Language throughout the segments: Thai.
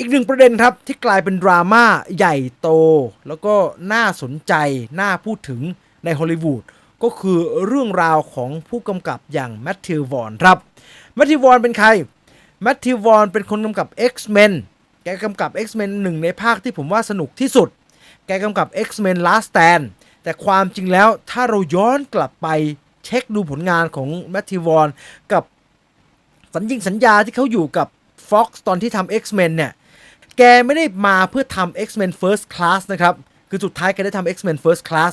อีกหนึ่งประเด็นครับที่กลายเป็นดราม่าใหญ่โต แล้วก็น่าสนใจ น่าพูดถึงในฮอลลีวูดก็คือเรื่องราวของผู้กำกับอย่างแมทธิววอนครับแมทธิววอนเป็นใครแมทธิววอนเป็นคนกำกับ X-Men แกกำกับ X-Men หนึ่งในภาคที่ผมว่าสนุกที่สุด แกกำกับ X-Men Last Stand แต่ความจริงแล้วถ้าเราย้อนกลับไปเช็คดูผลงานของแมทธิววอนกับสัญญิงสัญญาที่เขาอยู่กับ Fox ตอนที่ทำ X-Men เนี่ย แกไม่ได้มาเพื่อทำ X-Men First Class นะครับ คือสุดท้ายแกได้ทำ X-Men First Class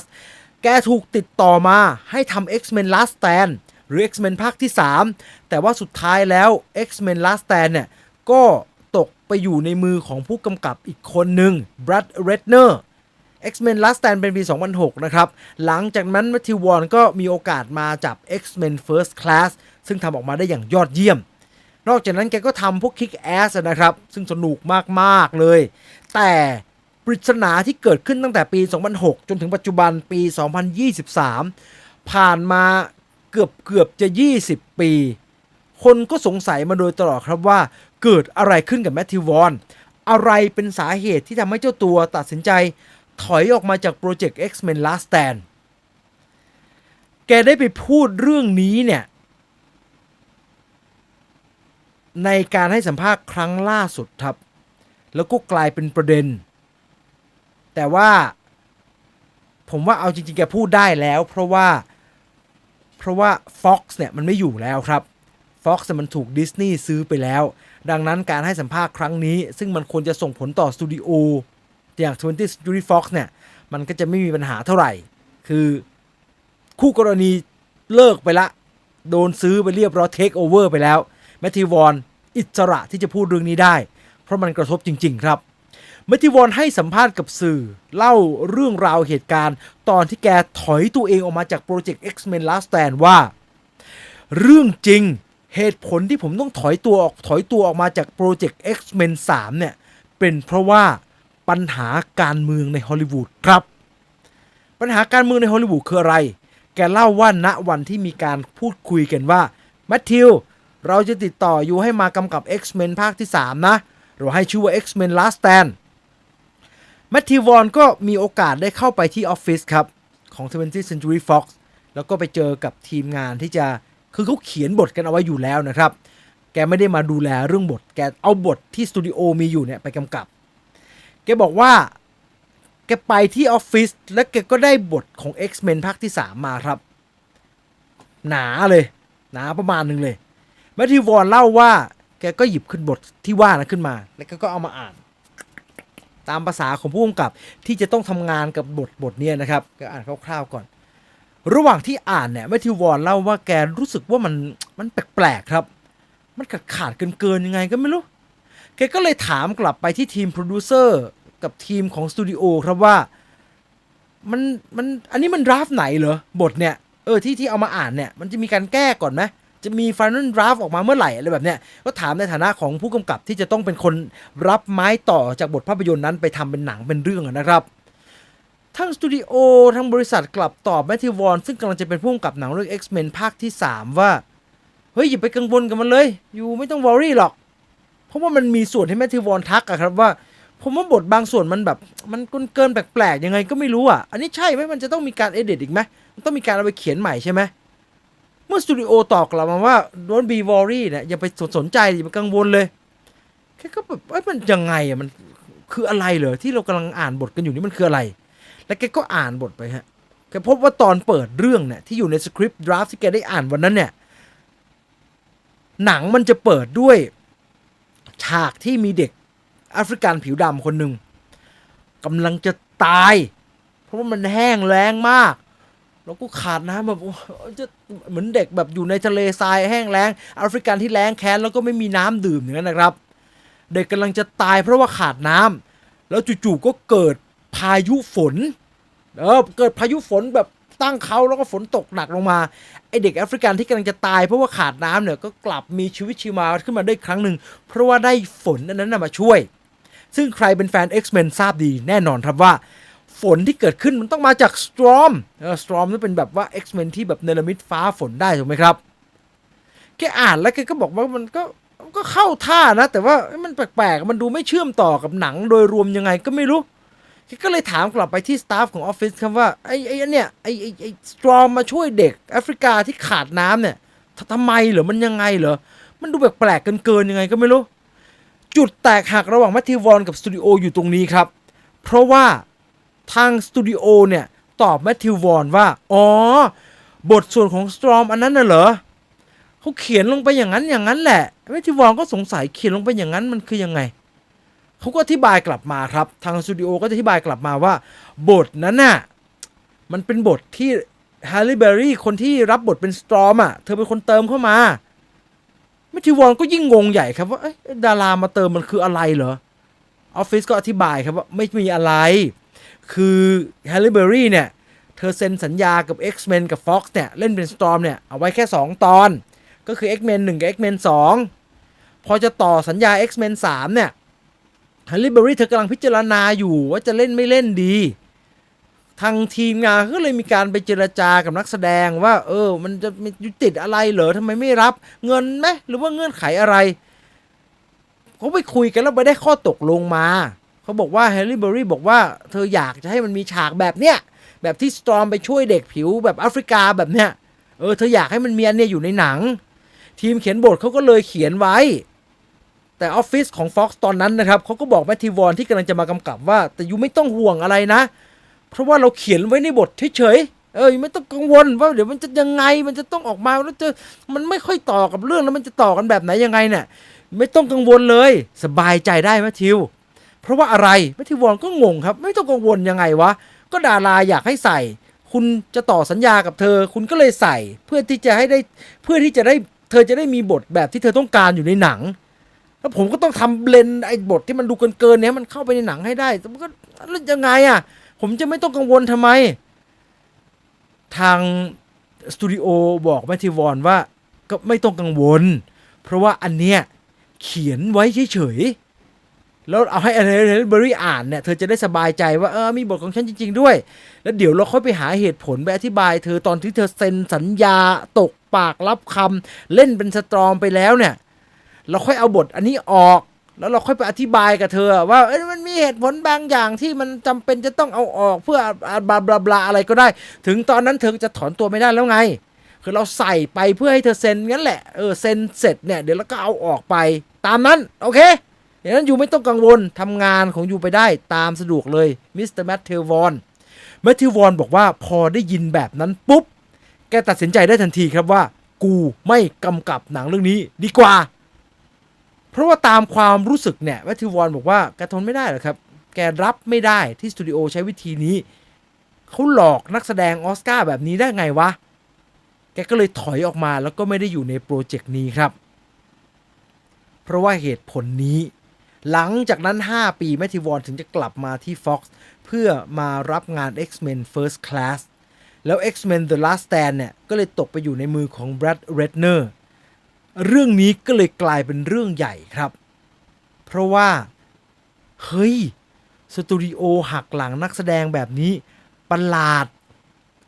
แกถูกติดต่อมาให้ทำ X-Men Last Stand หรือ X-Men ภาคที่ 3 แต่ว่าสุดท้ายแล้ว X-Men Last Stand เนี่ย ก็ตกไปอยู่ในมือของผู้กำกับอีกคนหนึ่ง Brad Ratner X-Men Last Stand เป็นปี 2006 นะครับ หลังจากนั้น Matthew Vaughn ก็มีโอกาสมาจับ X-Men First Class ซึ่งทำออกมาได้อย่างยอดเยี่ยม นอกจากนั้นแกก็ทำพวก Kick Ass นะครับ ซึ่งสนุกมากๆเลย แต่ปริศนาที่เกิดขึ้นตั้งแต่ปี 2006 จนถึงปัจจุบันปี 2023 ผ่านมาเกือบเกือบจะ 20 ปี คนก็สงสัยมาโดยตลอดครับว่าเกิดอะไรขึ้นกับแมทธิววอนอะไรเป็นสาเหตุที่ทำให้เจ้าตัวตัดสินใจถอยออกมาจากโปรเจกต์ X-Men Last Stand แกได้ไปพูดเรื่องนี้เนี่ย ในการให้สัมภาษณ์ครั้งล่าสุดครับ แล้วก็กลายเป็นประเด็น แต่ว่าผมว่าเอาจริงๆแกพูดได้แล้ว เพราะว่าเพราะว่า Fox เนี่ยมันไม่อยู่แล้วครับ Fox มันถูกดิสนีย์ซื้อไปแล้ว ดังนั้นการให้สัมภาษณ์ครั้งนี้ ซึ่งมันควรจะส่งผลต่อสตูดิโออย่าง 20th Century Fox เนี่ยมันก็จะไม่มีปัญหาเท่าไหร่ คือคู่กรณีเลิกไปละ โดนซื้อไปเรียบร้อยเทคโอเวอร์ไปแล้วแมทธิวอน อิสระที่จะพูดเรื่องนี้ได้ เพราะมันกระทบจริง ๆ ครับแมทิวอนให้สัมภาษณ์กับสื่อ เล่าเรื่องราวเหตุการณ์ ตอนที่แกถอยตัวเองออกมาจากโปรเจกต์ X-Men Last Stand ว่า เรื่องจริงเหตุผลที่ผมต้องถอยตัวออกถอยตัวออกมาจากโปรเจกต์ X-Men 3 เนี่ย เป็นเพราะว่าปัญหาการเมืองในฮอลลีวูดครับ ปัญหาการเมืองในฮอลลีวูดคืออะไร แกเล่าว่าณวันที่มีการพูดคุยกันว่าแมทธิว เราจะติดต่ออยู่ให้มากำกับ X-Men ภาคที่ 3 นะ เราให้ชื่อว่า X-Men Last Stand แมทธิววอนก็มีโอกาสได้เข้าไปที่ออฟฟิศครับ ของ 20th Century Fox แล้วก็ไปเจอกับทีมงานที่จะคือเขาเขียนบทกันเอาไว้อยู่แล้วนะครับ แกไม่ได้มาดูแลเรื่องบท แกเอาบทที่สตูดิโอมีอยู่เนี่ยไปกำกับ แกบอกว่า แกไปที่ออฟฟิศแล้วแกก็ได้บทของ X-Men ภาคที่ 3 มาครับ หนาเลย หนาประมาณหนึ่งเลย แมทธิววอนเล่าว่า แกก็หยิบขึ้นบทที่ว่านะขึ้นมา แล้วก็ก็เอามาอ่าน ตามภาษาของผู้กำกับที่จะต้องทำงานกับบทบทนี้นะครับก็อ่านคร่าวๆก่อน ระหว่างที่อ่านเนี่ยแมทธิววอนเล่าว่าแกรู้สึกว่ามันมันแปลกๆครับ มันขาดขาดเกินเกินๆยังไงก็ไม่รู้แกก็เลยถามกลับไปที่ทีมโปรดิวเซอร์กับทีมของสตูดิโอครับว่ามันมันอันนี้มันดราฟต์ไหนเหรอบทเนี่ยเออที่ที่เอามาอ่านเนี่ยมันจะมีการแก้ก่อนไหม จะมีฟิ n น l ลดราฟออกมาเมื่อไหร่อะไรแบบเนี้ยก็ถามในฐานะของผู้กำกับที่จะต้องเป็นคนรับไม้ต่อจากบทภาพยนตร์นั้นไปทำเป็นหนังเป็นเรื่องนะครับทั้งสตูดิโอทั้งบริษัทกลับตอบแมทธิวอนซึ่งกำลังจะเป็นผู้กำกับหนังเรื่อง X-Men ภาคที่ 3 ว่า เฮ้ย อย่าไปกังวลกับมันเลย อยู่ไม่ต้องวอรี่หรอก เพราะว่ามันมีส่วนให้แมทธิวอนทักอะครับว่า ผมว่าบทบางส่วนมันแบบ มันกินเกินแปลกๆ ยังไงก็ไม่รู้อะอันนี้ใช่ไหมมันจะต้องมีการเอดิตอีกไหมมันต้องมีการเอาไปเขียนใหม่ใช่ไหม เมื่อสตูดิโอตอบกลับมาว่า don't be worry เนี่ยอย่าไปสนใจอย่าไปกังวลเลยแค่ก็แบบเอ้ยมันยังไงอะมันคืออะไรเหรอที่เรากำลังอ่านบทกันอยู่นี่มันคืออะไร แล้วแกก็อ่านบทไปฮะแกพบว่าตอนเปิดเรื่องเนี่ยที่อยู่ในสคริปต์ดราฟที่แกได้อ่านวันนั้นเนี่ย หนังมันจะเปิดด้วย ฉากที่มีเด็กแอฟริกันผิวดำคนหนึ่งกำลังจะตาย เพราะว่ามันแห้งแล้งมาก แล้วก็ขาดน้ำแบบจะเหมือนเด็กแบบอยู่ในทะเลทรายแห้งแล้งแอฟริกันที่แล้งแค้นแล้วก็ไม่มีน้ำดื่มอย่างนั้นนะครับ เด็กกำลังจะตายเพราะว่าขาดน้ำแล้วจู่ๆก็เกิดพายุฝนเออเกิดพายุฝนแบบตั้งเขาแล้วก็ฝนตกหนักลงมาไอเด็กแอฟริกันที่กำลังจะตายเพราะว่าขาดน้ำเนี่ยก็กลับมีชีวิตชีวาขึ้นมาได้ครั้งหนึ่งเพราะว่าได้ฝนนั้นนะมาช่วย ซึ่งใครเป็นแฟน X-Men ทราบดีแน่นอนครับว่า ฝนที่เกิดขึ้นมันต้องมาจาก Storm เออ Storm นี่เป็นแบบว่า X-Men ที่แบบเนรมิตฟ้าฝนได้ถูกไหมครับแกอ่านแล้วแกก็บอกว่ามันก็ก็เข้าท่านะ แต่ว่ามันแปลกๆ มันดูไม่เชื่อมต่อกับหนังโดยรวมยังไงก็ไม่รู้ก็เลยถามกลับไปที่สตาฟของออฟฟิศครับว่า ไอ้ไอ้เนี่ยไอ้ไอ้ไอ้สตรอมมาช่วยเด็กแอฟริกาที่ขาดน้ำเนี่ยทำไมเหรอมันยังไงเหรอ มันดูแปลกๆเกินๆยังไงก็ไม่รู้ จุดแตกหักระหว่างแมทธิวอนกับสตูดิโออยู่ตรงนี้ครับ เพราะว่า ทางสตูดิโอเนี่ย ตอบแมทธิววอนว่า อ๋อ บทส่วนของสตรอมอันนั้นน่ะเหรอเขาเขียนลงไปอย่างนั้นอย่างนั้นแหละแมทธิววอนก็สงสัยเขียนลงไปอย่างนั้นมันคือยังไงเขาก็อธิบายกลับมาครับ ทางสตูดิโอก็อธิบายกลับมาว่า บทนั้นน่ะมันเป็นบทที่ฮ a ร์ e ี b เบอรี่คนที่รับบทเป็นสตรอมอะเธอเป็นคนเติมเข้ามาแมทธิววอนก็ยิ่งงงใหญ่ครับว่าดารามาเติมมันคืออะไรเหรอออฟฟิศก็อธิบายครับว่าไม่มีอะไร คือฮร์ e ี b เบอรี่เนี่ย เธอเซ็นสัญญากับ X-Men กับ Fox เนี่ย เล่นเป็นสตอมเนี่ย เอาไว้แค่ 2 ตอน ก็คือ X-Men 1 กับ X-Men 2 พอจะต่อสัญญา X-Men 3 เนี่ยฮันรี่เบอรี่เธอกำลังพิจารณาอยู่ว่าจะเล่นไม่เล่นดี ทางทีมงานก็เลยมีการไปเจรจากับนักแสดงว่า เออ มันจะมียุติดอะไรเหรอทำไมไม่รับ เงินไหมหรือว่าเงื่อนไขอะไรเขาไปคุยกันแล้วไปได้ข้อตกลงมา เขาบอกว่าแฮร์รี่เบอรี่บอกว่าเธออยากจะให้มันมีฉากแบบเนี้ยแบบที่สตรอมไปช่วยเด็กผิวแบบแอฟริกาแบบเนี้ยเออเธออยากให้มันมีอันเนี้ยอยู่ในหนัง ทีมเขียนบทเขาก็เลยเขียนไว้ แต่ออฟฟิศของ Fox ตอนนั้นนะครับเขาก็บอกแมทธิวอนที่กำลังจะมากำกับว่า แต่ยูไม่ต้องห่วงอะไรนะ เพราะว่าเราเขียนไว้ในบทเฉยเออไม่ต้องกังวลว่าเดี๋ยวมันจะยังไงมันจะต้องออกมาแล้วจะมันไม่ค่อยต่อกับเรื่องแล้วมันจะต่อกันแบบไหนยังไงเนี่ยไม่ต้องกังวลเลย สบายใจได้แมทธิว เพราะว่าอะไรแมทธิวอนก็งงครับ ไม่ต้องกังวลยังไงวะ ก็ดาราอยากให้ใส่ คุณจะต่อสัญญากับเธอ คุณก็เลยใส่ เพื่อที่จะให้ได้เพื่อที่จะได้เธอจะได้มีบทแบบที่เธอต้องการอยู่ในหนังแล้วผมก็ต้องทำเบลนไอ้บทที่มันดูเกินๆเนี้ยมันเข้าไปในหนังให้ได้แต่มันก็แล้วยังไงอะ ผมจะไม่ต้องกังวลทำไม ทางสตูดิโอบอกแมทธิวอนว่าก็ไม่ต้องกังวล เพราะว่าอันเนี้ยเขียนไว้เฉยๆ แล้วเอาให้อ n น l เบอรี่อ่านเนี่ยเธอจะได้สบายใจว่าเออมีบทของฉันจริง ๆ ด้วย แล้วเดี๋ยวเราค่อยไปหาเหตุผลไปอธิบาย เธอตอนที่เธอเซ็นสัญญาตกปากรับคำเล่นเป็นสตรอมไปแล้วเนี่ย เราค่อยเอาบทอันนี้ออก แล้วเราค่อยไปอธิบายกับเธอ ว่าเอ้ยมันมีเหตุผลบางอย่างที่มันจำเป็นจะต้องเอาออกเพื่อบลาบลาบลาอะไรก็ได้ ถึงตอนนั้นเธอจะถอนตัวไม่ได้แล้วไง คือเราใส่ไปเพื่อให้เธอเซ็นงั้นแหละเออเซ็นเสร็จเนี่ยเดี๋ยวเราก็เอาออกไปตามนั้นโอเค อย่างนั้นอยู่ไม่ต้องกังวลทำงานของอยู่ไปได้ตามสะดวกเลยมิสเตอร์แมทเทลวอนแมทเทลวอนบอกว่าพอได้ยินแบบนั้นปุ๊บ แกตัดสินใจได้ทันทีครับว่า กูไม่กำกับหนังเรื่องนี้ดีกว่า เพราะว่าตามความรู้สึกเนี่ยแมทธิววอนบอกว่าแกทนไม่ได้หรอกครับ แกรับไม่ได้ที่สตูดิโอใช้วิธีนี้เขาหลอกนักแสดงออสการ์แบบนี้ได้ไงวะ แกก็เลยถอยออกมาแล้วก็ไม่ได้อยู่ในโปรเจกต์นี้ครับ เพราะว่าเหตุผลนี้ หลังจากนั้น 5 ปีแมทธิวอนถึงจะกลับมาที่ Fox เพื่อมารับงาน X-Men First Class แล้ว X-Men The Last Stand เนี่ย ก็เลยตกไปอยู่ในมือของ Brad Ratner เรื่องนี้ก็เลยกลายเป็นเรื่องใหญ่ครับ เพราะว่า เฮ้ย สตูดิโอหักหลังนักแสดงแบบนี้ประหลาด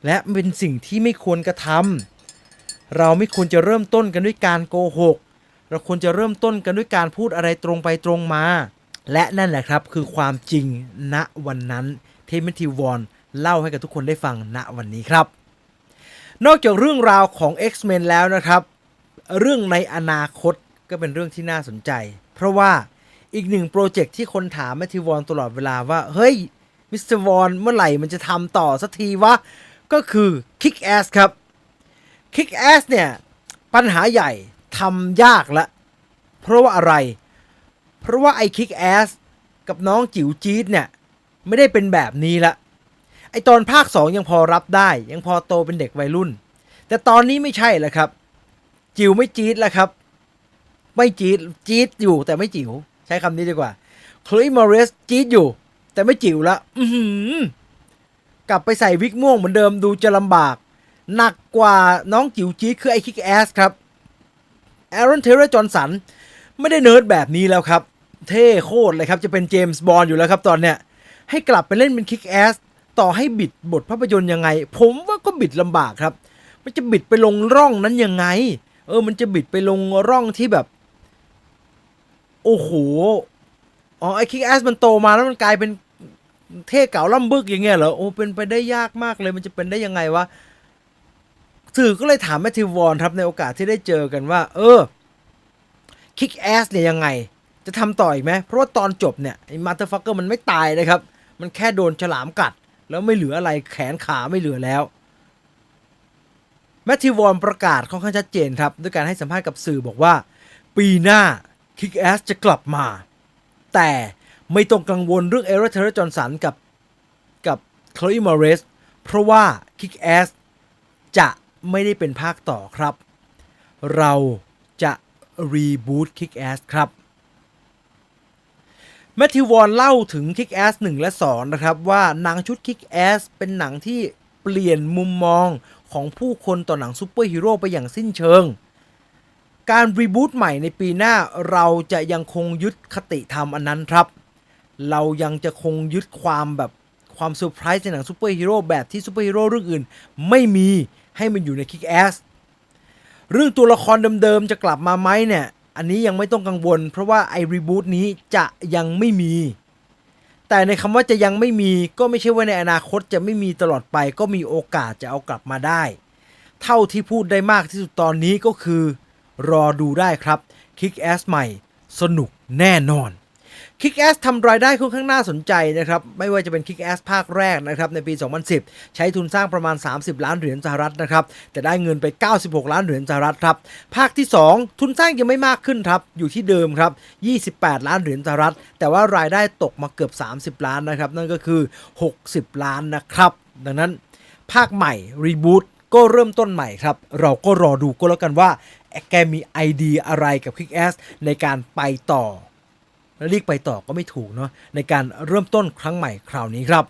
และเป็นสิ่งที่ไม่ควรกระทำเราไม่ควรจะเริ่มต้นกันด้วยการโกหก เราควรจะเริ่มต้นกันด้วยการพูดอะไรตรงไปตรงมา และนั่นแหละครับคือความจริงณวันนั้นเทมทีวอนเล่าให้กับทุกคนได้ฟังณวันนี้ครับ นอกจากเรื่องราวของ X-Men แล้วนะครับ เรื่องในอนาคตก็เป็นเรื่องที่น่าสนใจ เพราะว่าอีกหนึ่งโปรเจกต์ที่คนถามแมทธิวอนตลอดเวลาว่า เฮ้ยมิสเตอร์วอนเมื่อไหร่มันจะทำต่อสักทีวะ ก็คือ Kick Ass ครับ Kick Ass เนี่ย ปัญหาใหญ่ ทำยากละ เพราะว่าอะไร เพราะว่าไอ้ Kick Ass กับน้องจิ๋วจี๊ดเนี่ย ไม่ได้เป็นแบบนี้ละ ไอ้ตอนภาค 2 ยังพอรับได้ ยังพอโตเป็นเด็กวัยรุ่น แต่ตอนนี้ไม่ใช่แล้วครับ จิ๋วไม่จี๊ดแล้วครับ ไม่จี๊ดจี๊ดอยู่แต่ไม่จิ๋วใช้คำนี้ดีกว่าคล y มอริสจี๊ดอยู่ แต่ไม่จิ๋วละอืกลับไปใส่วิกม่วงเหมือนเดิมดูจะลำบาก หนักกว่าน้องจิ๋วจี๊ดคือไอ้คิกแอสครับ แอรอนเทเลอร์จอห์นสันไม่ได้เนิร์ดแบบนี้แล้วครับ เท่โคตรเลยครับ จะเป็นเจมส์บอลอยู่แล้วครับตอนเนี้ย ให้กลับไปเล่นเป็นคิกแอสต่อให้บิดบทภาพยนตร์ยังไง ผมว่าก็บิดลำบากครับ มันจะบิดไปลงร่องนั้นยังไง เออ มันจะบิดไปลงร่องที่แบบ โอ้โห อ๋อไอ้คิกแอสมันโตมาแล้วมันกลายเป็นเท่เก่าล่ำบึกอย่างเงี้ยเหรอ โอ้เป็นไปได้ยากมากเลย มันจะเป็นได้ยังไงวะ สื่อก็เลยถามแมทธิววอนครับในโอกาสที่ได้เจอกันว่า เออคิกแอสเนี่ยยังไง จะทำต่ออีกไหมเพราะว่าตอนจบเนี่ยไอ้มาเตอร์ฟักเกอร์มันไม่ตายนะครับ มันแค่โดนฉลามกัด แล้วไม่เหลืออะไรแขนขาไม่เหลือแล้วแมทธิววอนประกาศค่อนข้างชัดเจนครับ ด้วยการให้สัมภาษณ์กับสื่อบอกว่า ปีหน้าคิกแอสจะกลับมา แต่ไม่ต้องกังวลเรื่องเอเรเทอร์จอห์นสันกับกับคลอีมอร์เรสเพราะว่าคิกแอสจะ ไม่ได้เป็นภาคต่อครับ เราจะรีบูตคิกแอสครับแมทธิววอนเล่าถึง Kick Ass 1 และ 2 นะครับ ว่าหนังชุด Kick Ass เป็นหนังที่เปลี่ยนมุมมองของผู้คนต่อหนังซูเปอร์ฮีโร่ไปอย่างสิ้นเชิง การรีบูตใหม่ในปีหน้าเราจะยังคงยึดคติธรรมอันนั้นครับ เรายังจะคงยึดความแบบความเซอร์ไพรส์ในหนังซูเปอร์ฮีโร่แบบที่ซูเปอร์ฮีโร่เรื่องอื่น ไม่มี ให้มันอยู่ใน Kick Ass เรื่องตัวละครเดิมๆจะกลับมาไหมเนี่ย อันนี้ยังไม่ต้องกังวล เพราะว่าไอรีบูตนี้จะยังไม่มี แต่ในคำว่าจะยังไม่มีก็ไม่ใช่ว่าในอนาคตจะไม่มีตลอดไป ก็มีโอกาสจะเอากลับมาได้ เท่าที่พูดได้มากที่สุดตอนนี้ก็คือ รอดูได้ครับ Kick Ass ใหม่ สนุกแน่นอน Kick Ass ทำรายได้ค่อนข้างน่าสนใจนะครับ ไม่ว่าจะเป็น Kick Ass ภาคแรกนะครับ ในปี 2010 ใช้ทุนสร้างประมาณ 30 ล้านเหรียญสหรัฐนะครับ แต่ได้เงินไป 96 ล้านเหรียญสหรัฐครับ ภาคที่ 2 ทุนสร้างยังไม่มากขึ้นครับ อยู่ที่เดิมครับ 28 ล้านเหรียญสหรัฐ แต่ว่ารายได้ตกมาเกือบ 30 ล้านนะครับ นั่นก็คือ 60 ล้านนะครับ ดังนั้นภาคใหม่รีบูตก็เริ่มต้นใหม่ครับ เราก็รอดูก็แล้วกันว่า แกมีไอเดียอะไรกับ Kick Ass ในการไปต่อ และเรียกไปต่อก็ไม่ถูกเนาะในการเริ่มต้นครั้งใหม่คราวนี้ครับ